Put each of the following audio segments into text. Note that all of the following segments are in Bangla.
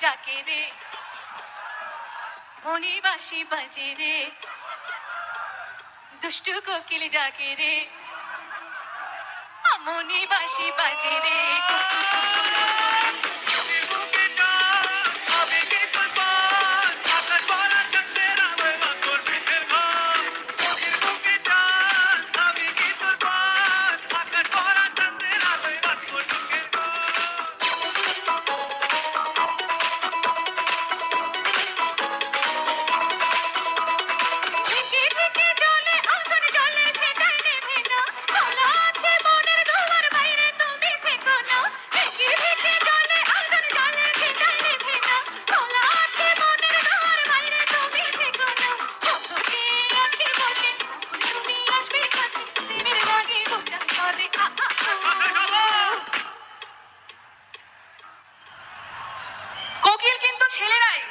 ডাকে রে। মনি বাসি বাজে রে। দুষ্টু কোকিল ডাকে রে। মনি বাসি বাজে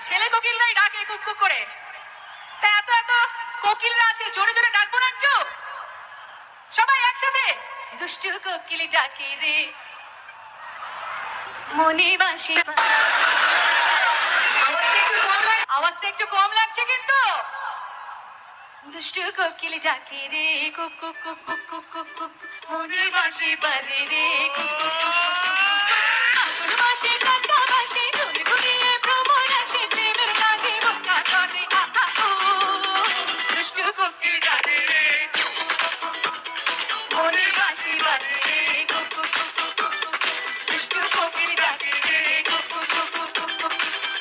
ছেলে কোকিলরাই ডাকে কুক কুক করে। তা এত এত কোকিলরা আছে, জোরে জোরে ডাকবো না একটু। সবাই একসাথে। দুষ্টু কোকিল ডাকে রে। মনে বাসি আওয়াজটা একটু কম লাগছে কিন্তু। দুষ্টু কোকিল ডাকে রে কুক কুক কুক কুক কুক কুক। মনে বাসি বাজে রে, কুক কুক কুক। বাজে রে কুক কুক কুক কুক কুক কুক। দুষ্টু কোকিল ডাকে রে কুক কুক কুক কুক কুক কুক।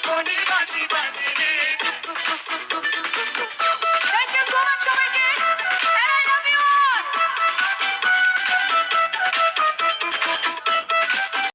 মনে বাসি বাজে রে